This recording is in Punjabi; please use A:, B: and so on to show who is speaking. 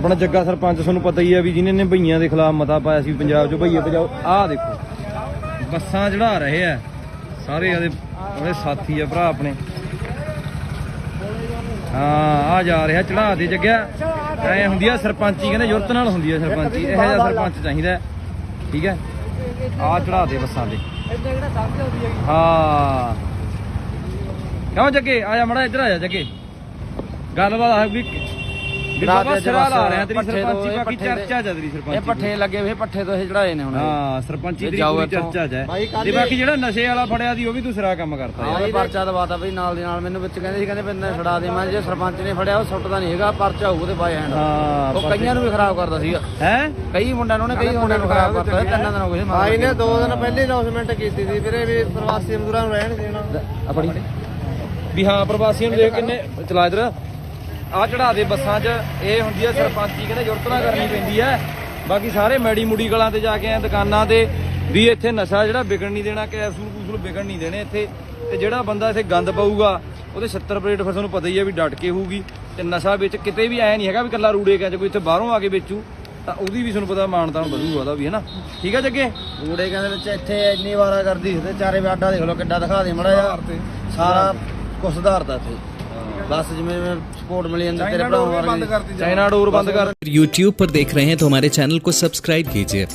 A: ਆਪਣਾ ਜੱਗਾ ਸਰਪੰਚ, ਤੁਹਾਨੂੰ ਪਤਾ ਹੀ ਆ ਵੀ ਜਿਹਨੇ ਨੇ ਭਈਆਂ ਦੇ ਖਿਲਾਫ ਮਤਾ ਪਾਇਆ ਸੀ ਪੰਜਾਬ 'ਚ, ਭਈਏ ਭਜਾਓ, ਆਹ ਦੇਖੋ। ਬੱਸਾਂ ਚੜਾ ਰਹੇ ਆ। ਸਾਰੇ ਉਹਦੇ ਉਹਦੇ ਸਾਥੀ ਆ, ਭਰਾ ਆਪਣੇ। ਹਾਂ ਆ ਜਾ ਰਿਹਾ ਚੜਾ ਦੇ ਜੱਗਿਆ। ਐ ਹੁੰਦੀ ਆ ਸਰਪੰਚੀ, ਕਹਿੰਦੇ ਯੁਰਤ ਨਾਲ ਹੁੰਦੀ ਆ ਸਰਪੰਚੀ, ਇਹੋ ਜਿਹਾ ਸਰਪੰਚ ਚਾਹੀਦਾ। ਠੀਕ ਹੈ? ਆ ਚੜਾ ਦੇ ਬੱਸਾਂ ਦੇ ਹਾਂ। ਕਿਉਂ ਜੱਗੇ? ਆ ਜਾ, ਮੜਾ ਇੱਧਰ ਆ ਜਾ ਜੱਗੇ। ਗੱਲਬਾਤ ਆ ਵੀ
B: ਰਾਤ ਦੇ
A: ਸਿਰਾ ਲਾ ਰਿਹਾ ਤੇਰੀ ਸਰਪੰਚੀ ਬਾਕੀ
B: ਦੇ-
A: ਚਰਚਾ ਜਾ ਤੇਰੀ ਸਰਪੰਚੀ
B: ਇਹ ਪੱਠੇ ਲੱਗੇ ਵੇ ਪੱਠੇ ਤੋਂ ਇਹ ਚੜਾਏ ਨੇ ਹੁਣ।
A: ਹਾਂ ਸਰਪੰਚੀ
B: ਜਾਓ
A: ਪੂਰੀ। ਚਰਚਾ ਹੈ।
B: ਕੱਲ੍ਹ
A: ਤੇ ਬਾਕੀ ਜਿਹੜਾ ਨਸ਼ੇ ਵਾਲਾ ਫੜਿਆ ਸੀ ਉਹ ਵੀ ਤੂੰ ਸਿਰਾ ਕੰਮ ਕਰਤਾ
B: ਹਾਂ
A: ਯਾਰ।
B: ਇਹ ਪਰਚਾ ਦਵਾਤਾ ਬਈ ਨਾਲ ਦੀ ਨਾਲ ਮੈਨੂੰ ਵਿੱਚ ਕਹਿੰਦੇ ਸੀ ਕਹਿੰਦੇ ਬੰਦੇ ਛੜਾ ਦੇ। ਮੈਂ ਜੇ ਸਰਪੰਚ ਨੇ ਫੜਿਆ ਉਹ ਸੁੱਟਦਾ ਨਹੀਂ ਹੈਗਾ ਪਰਚਾ ਹੋਊ ਤੇ ਬਾਈ ਹੈਂਡ
A: ਹਾਂ
B: ਉਹ ਕਈਆਂ ਨੂੰ ਵੀ ਖਰਾਬ ਕਰਦਾ ਸੀਗਾ।
A: ਹੈ?
B: ਕਈ ਮੁੰਡਿਆਂ ਨੂੰ ਨੇ ਕਈ ਮੁੰਡਿਆਂ ਨੂੰ ਖਰਾਬ ਕਰਤਾ ਤਿੰਨਾਂ ਦਿਨ ਹੋ ਗਏ
C: ਭਾਈ ਨੇ 2 ਦਿਨ ਪਹਿਲੇ ਅਨਾਉਂਸਮੈਂਟ ਕੀਤੀ ਸੀ ਵੀਰੇ ਵੀ ਪ੍ਰਵਾਸੀ ਮਜ਼ਦੂਰਾਂ ਨੂੰ ਰਹਿਣ ਦੇਣਾ।
B: ਆਪਣੀ
A: ਵੀ ਹਾਂ ਪ੍ਰਵਾਸੀਆਂ ਨੂੰ ਦੇਖ ਕਿੰਨੇ ਚਲਾ ਇਧਰ। ਆ ਚੜਾ ਦੇ ਬੱਸਾਂ 'ਚ। ਇਹ ਹੁੰਦੀ ਆ ਸਰਪੰਚੀ ਕਹਿੰਦੇ ਜੁਰਤ ਨਾਲ ਕਰਨੀ ਪੈਂਦੀ ਹੈ ਬਾਕੀ ਸਾਰੇ ਮੈਡੀ ਮੁੜੀ ਗਲਾਂ ਤੇ ਜਾ ਕੇ ਆ ਦੁਕਾਨਾਂ ਤੇ ਵੀ ਇੱਥੇ ਨਸ਼ਾ ਜਿਹੜਾ ਵਿਕਣ ਨਹੀਂ ਦੇਣਾ ਕੈਪਸੂਲ ਕੂਸੂਲ ਵਿਕਣ ਨਹੀਂ ਦੇਣੇ ਇੱਥੇ। ਤੇ ਜਿਹੜਾ ਬੰਦਾ ਇੱਥੇ ਗੰਦ ਪਾਊਗਾ ਉਹਦੇ 70 ਪਲੇਟ ਫਿਰ ਤੁਹਾਨੂੰ ਪਤਾ ਹੀ ਆ ਵੀ ਡਟ ਕੇ ਹੋਊਗੀ। ਤੇ ਨਸ਼ਾ ਵਿੱਚ ਕਿਤੇ ਵੀ ਐ ਨਹੀਂ ਹੈਗਾ ਵੀ ਕੱਲਾ ਰੂੜੇ ਕਾ ਕੋਈ ਇੱਥੇ ਬਾਹਰੋਂ ਆ ਕੇ ਵੇਚੂ ਤਾਂ ਉਹਦੀ ਵੀ ਤੁਹਾਨੂੰ ਪਤਾ ਮਾਨਤਾ ਵਧੂਗਾ ਉਹਦਾ ਵੀ ਹੈ ਨਾ ਠੀਕ ਆ ਜੱਗੇ?
B: ਕੂੜੇ ਕਹਿੰਦੇ ਵਿੱਚ ਇੱਥੇ ਇੰਨੀ ਵਾਰਾ ਕਰਦੀ ਤੇ ਚਾਰੇ ਵਾਡਾ ਦੇਖ ਲਓ ਕਿੱਡਾ ਦਿਖਾ ਦੇ ਮੜਾ ਜਾ ਸਾਰਾ ਕੁਛ ਸੁਧਾਰਦਾ ਇੱਥੇ। बस जिम्मे सपोर्ट मिली जाती तेरे भरा
A: चाइना डोर बंद कर
D: यूट्यूब पर देख रहे हैं तो हमारे चैनल को सब्सक्राइब कीजिए